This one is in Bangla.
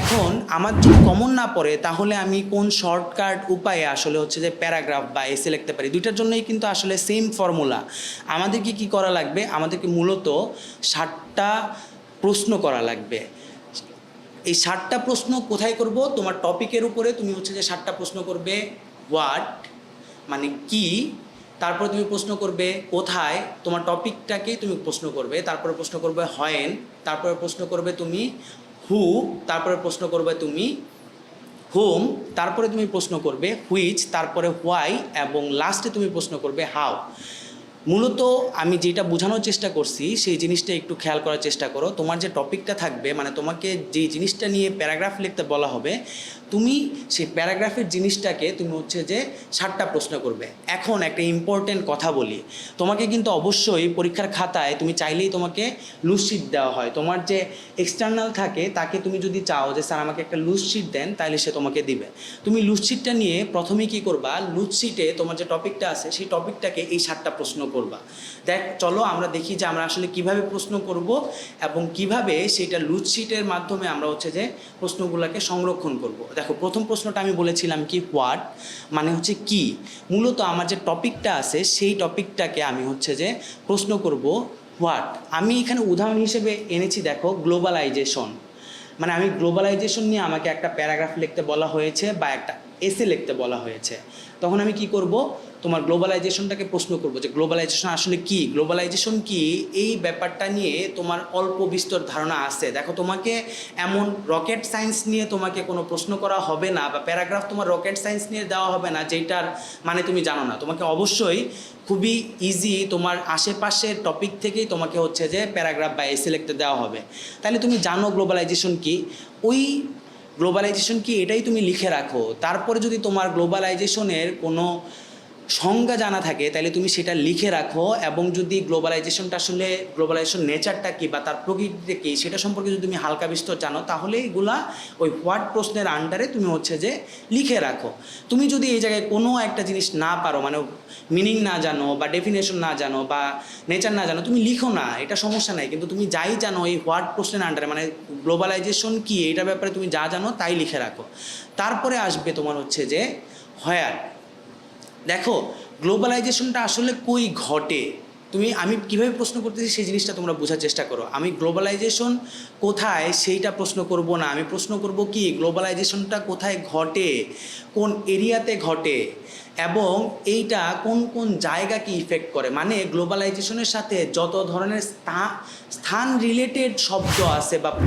এখন আমার যদি কমন না পড়ে, তাহলে আমি কোন শর্টকাট উপায়ে আসলে হচ্ছে যে প্যারাগ্রাফ বা এসে লিখতে পারি? দুইটার জন্যই কিন্তু আসলে সেম ফর্মুলা আমাদেরকে কি করা লাগবে? আমাদেরকে মূলত ষাটটা প্রশ্ন করা লাগবে। এই ষাটটা প্রশ্ন কোথায় করব? তোমার টপিকের উপরে তুমি হচ্ছে যে ষাটটা প্রশ্ন করবে হোয়াট মানে কি? তারপরে তুমি প্রশ্ন করবে, কোথায়? তোমার টপিকটাকেই তুমি প্রশ্ন করবে। তারপরে প্রশ্ন করবে হয়েন তারপরে প্রশ্ন করবে তুমি হু তারপরে প্রশ্ন করবে তুমি হোম তারপরে তুমি প্রশ্ন করবে হুইচ তারপরে হোয়াই এবং লাস্টে তুমি প্রশ্ন করবে হাউ মূলত আমি যেটা বোঝানোর চেষ্টা করছি, সেই জিনিসটা একটু খেয়াল করার চেষ্টা করো। তোমার যে টপিকটা থাকবে মানে তোমাকে যে জিনিসটা নিয়ে প্যারাগ্রাফ লিখতে বলা হবে, তুমি সেই প্যারাগ্রাফের জিনিসটাকে তুমি হচ্ছে যে ষাটটা প্রশ্ন করবে। এখন একটা ইম্পর্টেন্ট কথা বলি। তোমাকে কিন্তু অবশ্যই পরীক্ষার খাতায় তুমি চাইলেই তোমাকে লুজ শিট দেওয়া হয়। তোমার যে এক্সটার্নাল থাকে, তাকে তুমি যদি চাও যে, স্যার, আমাকে একটা লুজ শিট দেন তাহলে সে তোমাকে দিবে। তুমি লুজ শিটটা নিয়ে প্রথমেই কী করবা? লুজ শিটে তোমার যে টপিকটা আছে, সেই টপিকটাকে এই ষাটটা প্রশ্ন করবা। দেখ, চলো আমরা দেখি যে আমরা আসলে কীভাবে প্রশ্ন করব এবং কীভাবে সেটা লুজ শিটের মাধ্যমে আমরা হচ্ছে যে প্রশ্নগুলোকে সংরক্ষণ করব। দেখো, প্রথম প্রশ্নটা আমি বলেছিলাম কি হোয়াট মানে হচ্ছে কি? মূলত আমার যে টপিকটা আছে, সেই টপিকটাকে আমি হচ্ছে যে প্রশ্ন করব হোয়াট আমি এখানে উদাহরণ হিসেবে এনেছি, দেখো গ্লোবালাইজেশন মানে আমি গ্লোবালাইজেশন নিয়ে আমাকে একটা প্যারাগ্রাফ লিখতে বলা হয়েছে বা একটা এসে লিখতে বলা হয়েছে। তখন আমি কি করব? তোমার গ্লোবালাইজেশনটাকে প্রশ্ন করব যে গ্লোবালাইজেশন আসলে কি? গ্লোবালাইজেশন কি? এই ব্যাপারটা নিয়ে তোমার অল্প বিস্তর ধারণা আছে। দেখো, তোমাকে এমন রকেট সায়েন্স নিয়ে তোমাকে কোনো প্রশ্ন করা হবে না বা প্যারাগ্রাফ তোমার রকেট সায়েন্স নিয়ে দেওয়া হবে না যেটার মানে তুমি জানো না। তোমাকে অবশ্যই খুবই ইজি তোমার আশেপাশের টপিক থেকেই তোমাকে হচ্ছে যে প্যারাগ্রাফ বা লিখতে দেওয়া হবে। তাহলে তুমি জানো গ্লোবালাইজেশন কি? ওই গ্লোবালাইজেশন কি? এটাই তুমি লিখে রাখো। তারপরে যদি তোমার গ্লোবালাইজেশনের কোনো সংজ্ঞা জানা থাকে তাহলে তুমি সেটা লিখে রাখো এবং যদি গ্লোবালাইজেশনটা আসলে, গ্লোবালাইজেশন নেচারটা কি বা তার প্রকৃতিটা কী সেটা সম্পর্কে যদি তুমি হালকা বিস্তর জানো, তাহলে এগুলা ওই হোয়াট প্রশ্নের আন্ডারে তুমি হচ্ছে যে লিখে রাখো। তুমি যদি এই জায়গায় কোনো একটা জিনিস না পারো মানে মিনিং না জানো বা ডেফিনেশন না জানো বা নেচার না জানো, তুমি লিখো না, এটা সমস্যা নাই। কিন্তু তুমি যাই জানো এই হোয়াট প্রশ্নের আন্ডারে মানে গ্লোবালাইজেশন কি, এটার ব্যাপারে তুমি যা জানো তাই লিখে রাখো। তারপরে আসবে তোমার হচ্ছে যে, হয়ার। দেখো গ্লোবালাইজেশনটা আসলে কই ঘটে? তুমি, আমি কীভাবে প্রশ্ন করতেছি সেই জিনিসটা তোমরা বোঝার চেষ্টা করো। আমি গ্লোবালাইজেশন কোথায় সেইটা প্রশ্ন করব না। আমি প্রশ্ন করব কি গ্লোবালাইজেশনটা কোথায় ঘটে? কোন এরিয়াতে ঘটে? এবং এইটা কোন কোন জায়গাকে ইফেক্ট করে? মানে গ্লোবালাইজেশনের সাথে যত ধরনের স্থা- স্থান রিলেটেড শব্দ আছে বা